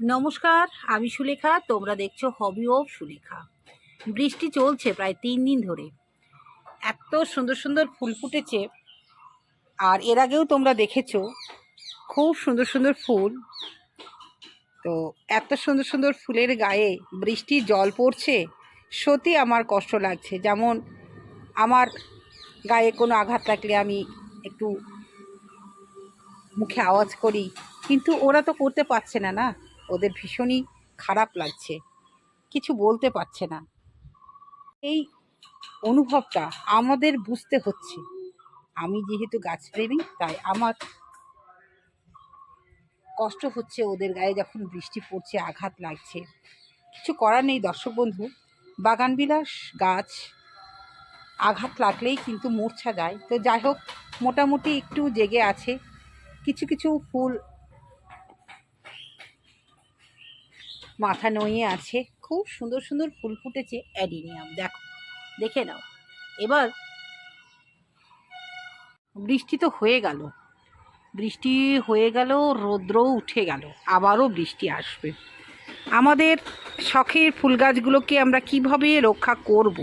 নমস্কার, আমি সুলেখা, তোমরা দেখছ হবি অফ সুলেখা। বৃষ্টি চলছে প্রায় তিন দিন ধরে। এত সুন্দর সুন্দর ফুল ফুটেছে, আর এর আগেও তোমরা দেখেছ, খুব সুন্দর সুন্দর ফুল। তো এত সুন্দর সুন্দর ফুলের গায়ে বৃষ্টির জল পড়ছে, সত্যি আমার কষ্ট লাগছে। যেমন আমার গায়ে কোনো আঘাত লাগলে আমি একটু মুখে আওয়াজ করি, কিন্তু ওরা তো করতে পারছে না না। ওদের ভীষণই খারাপ লাগছে। কিছু বলতে পারছে না। এই অনুভবটা আমাদের বুঝতে হচ্ছে। আমি যেহেতু গাছপ্রেমী, তাই আমার কষ্ট হচ্ছে ওদের গায়ে যখন বৃষ্টি পড়ছে, আঘাত লাগছে। কিছু করার নেই দর্শক বন্ধু। বাগানবিলাস গাছ আঘাত লাগলেই কিন্তু মূর্ছা যায়। তো যাই হোক, মোটামুটি একটু জেগে আছে। কিছু কিছু ফুল মাথা নইয়ে আছে। খুব সুন্দর সুন্দর ফুল ফুটেছে অ্যাডিনিয়াম, দেখো, দেখে নাও। এবার বৃষ্টি তো হয়ে গেল। বৃষ্টি হয়ে গেল, রৌদ্রও উঠে গেল, আবারও বৃষ্টি আসবে। আমাদের শখের ফুল গাছগুলোকে আমরা কীভাবে রক্ষা করব।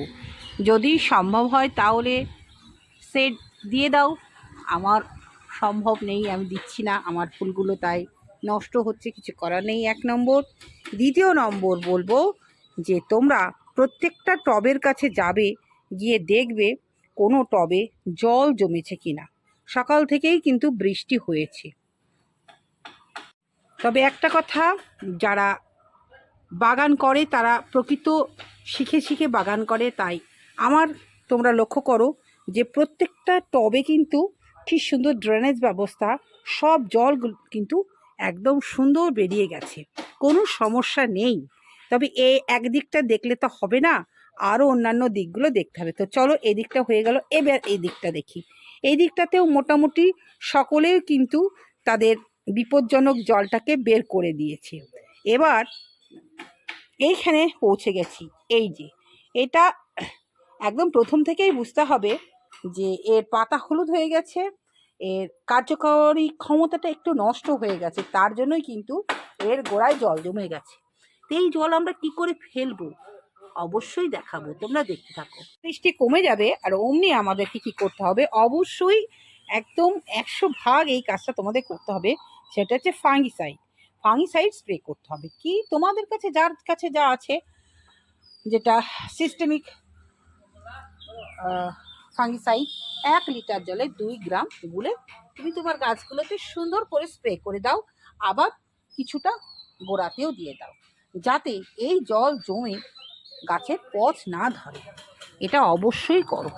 যদি সম্ভব হয় তাহলে সেট দিয়ে দাও। আমার সম্ভব নেই, আমি দিচ্ছি না আমার ফুলগুলো, তাই নষ্ট হচ্ছে, কিছু করার নেই, এক নম্বর। দ্বিতীয় নম্বর বলব যে, তোমরা প্রত্যেকটা টবের কাছে যাবে, গিয়ে দেখবে কোনো টবে জল জমেছে কিনা। সকাল থেকেই কিন্তু বৃষ্টি হয়েছে। তবে একটা কথা, যারা বাগান করে, তারা প্রকৃত শিখে শিখে বাগান করে, তাই আমার তোমরা লক্ষ্য করো যে, প্রত্যেকটা টবে কিন্তু ঠিক সুন্দর ড্রেনেজ ব্যবস্থা, সব জল কিন্তু একদম সুন্দর বেরিয়ে গেছে। কোনো সমস্যা নেই। তবে এ একদিকটা দেখলে তো হবে না আরও অন্যান্য দিকগুলো দেখতে হবে। তো চলো এই দিকটা হয়ে গেল, এবার এই দিকটা দেখি। এই দিকটাতেও মোটামুটি সকলেও কিন্তু তাদের বিপজ্জনক জলটাকে বের করে দিয়েছে। এবার এইখানে পৌঁছে গেছি। এই যে, এটা একদম প্রথম থেকেই বুঝতে হবে যে এর পাতা হলুদ হয়ে গেছে। এর কার্যকরী ক্ষমতাটা একটু নষ্ট হয়ে গেছে, তার জন্যই কিন্তু এর গোড়ায় জল জমে গেছে। এই জল আমরা কি করে ফেলব? অবশ্যই দেখাবো, তোমরা দেখতে থাকো। বৃষ্টি কমে যাবে আর অমনি আমাদেরকে কি করতে হবে? অবশ্যই একদম একশো ভাগ এই কাজটা তোমাদের করতে হবে, সেটা হচ্ছে ফাঙ্গিসাইড ফাঙ্গিসাইড স্প্রে করতে হবে। কি তোমাদের কাছে, যার কাছে যা আছে, যেটা সিস্টেমিক ফাঙ্গিসাইড এক লিটার জলে দুই গ্রাম গুলে তুমি তোমার গাছগুলোতে সুন্দর করে স্প্রে করে দাও, আবার কিছুটা গোড়াতেও দিয়ে দাও, যাতে এই জল জমে গাছের পথ না ধরে। এটা অবশ্যই করো।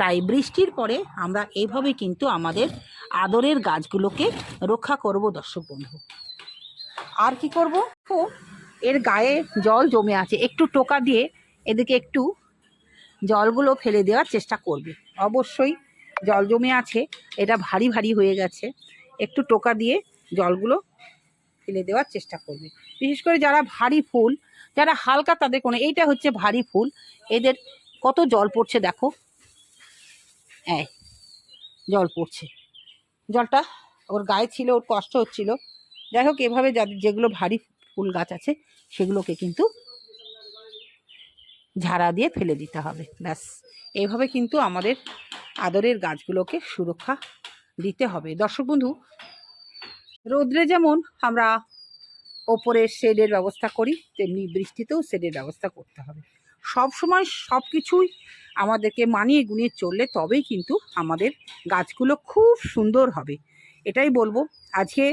তাই বৃষ্টির পরে আমরা এইভাবে কিন্তু আমাদের আদরের গাছগুলোকে রক্ষা করব দর্শক বন্ধু। আর কি করব? এর গায়ে জল জমে আছে। একটু টোকা দিয়ে এদিকে একটু জলগুলো ফেলে দেওয়ার চেষ্টা করবে। অবশ্যই জল জমে আছে, এটা ভারী ভারী হয়ে গেছে। একটু টোকা দিয়ে জলগুলো ফেলে দেওয়ার চেষ্টা করবে। বিশেষ করে যারা ভারী ফুল, যারা হালকা তাদের কোনো, এইটা হচ্ছে ভারী ফুল। এদের কত জল পড়ছে দেখো। হ্যাঁ জল পড়ছে। জলটা ওর গায়ে ছিল, ওর কষ্ট হচ্ছিল। যাই হোক, এভাবে যাদের যেগুলো ভারী ফুল গাছ আছে, সেগুলোকে কিন্তু ঝাড়া দিয়ে ফেলে দিতে হবে। ব্যাস। এইভাবে কিন্তু আমাদের আদরের গাছগুলোকে সুরক্ষা দিতে হবে। দর্শক বন্ধু, রোদ্রে যেমন আমরা ওপরে শেডের ব্যবস্থা করি, তেমনি বৃষ্টিতেও শেডের ব্যবস্থা করতে হবে। সব সময় সব কিছুই আমাদেরকে মানিয়ে গুনিয়ে চললে তবেই কিন্তু আমাদের গাছগুলো খুব সুন্দর হবে। এটাই বলব, আজকে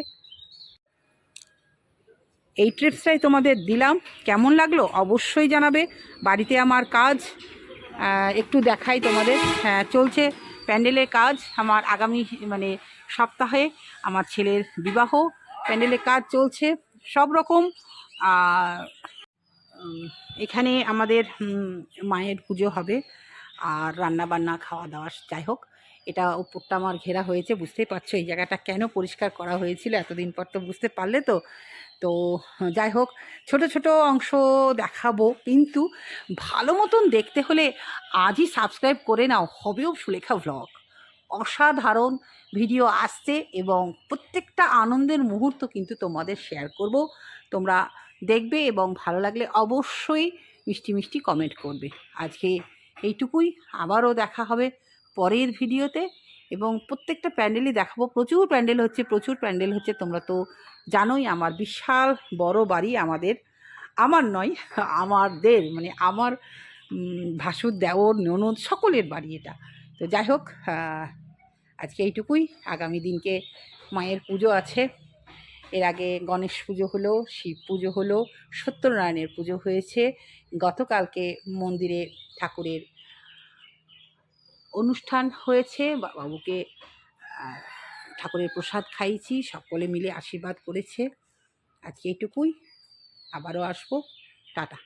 এই ট্রিপসটাই তোমাদের দিলাম। কেমন লাগল অবশ্যই জানাবে। বাড়িতে আমার কাজ একটু দেখাই তোমাদের। হ্যাঁ চলছে প্যান্ডেলের কাজ আমার আগামী মানে সপ্তাহে। আমার ছেলের বিবাহ, প্যান্ডেলের কাজ চলছে। সব রকম এখানে আমাদের মায়ের পুজো হবে। আর রান্না বান্না খাওয়া দাওয়া যাই হোক। এটা উপরটা আমার ঘেরা হয়েছে, বুঝতেই পারছ এই জায়গাটা কেন পরিষ্কার করা হয়েছিল? এতদিন পর তো বুঝতে পারলে তো। তো যাই হোক, ছোট ছোট অংশ দেখাবো, কিন্তু ভালো মতন দেখতে হলে আজই সাবস্ক্রাইব করে নাও হবেও সুলেখা ভ্লগ অসাধারণ ভিডিও আসছে এবং প্রত্যেকটা আনন্দের মুহূর্ত কিন্তু তোমাদের শেয়ার করব। তোমরা দেখবে এবং ভালো লাগলে অবশ্যই মিষ্টি মিষ্টি কমেন্ট করবে। আজকে এইটুকুই, আবারও দেখা হবে পরের ভিডিওতে এবং প্রত্যেকটা প্যান্ডেলই দেখাবো। প্রচুর প্যান্ডেল হচ্ছে, প্রচুর প্যান্ডেল হচ্ছে, তোমরা তো জানোই আমার বিশাল বড় বাড়ি আমাদের। আমার নয়, আমাদের মানে আমার ভাসুর, দেওর, ননদ সকলের বাড়ি এটা। তো যাই হোক আজকে এইটুকুই। আগামী দিনকে মায়ের পুজো আছে। এর আগে গণেশ পুজো হলো, শিব পুজো হলো, সত্যনারায়ণের পুজো হয়েছে। গতকালকে মন্দিরে ঠাকুরের অনুষ্ঠান হয়েছে বাবুকে ঠাকুরের প্রসাদ খাইয়েছি, সকলে মিলে আশীর্বাদ করেছে। আজকে এইটুকুই আবারও আসব। টাটা।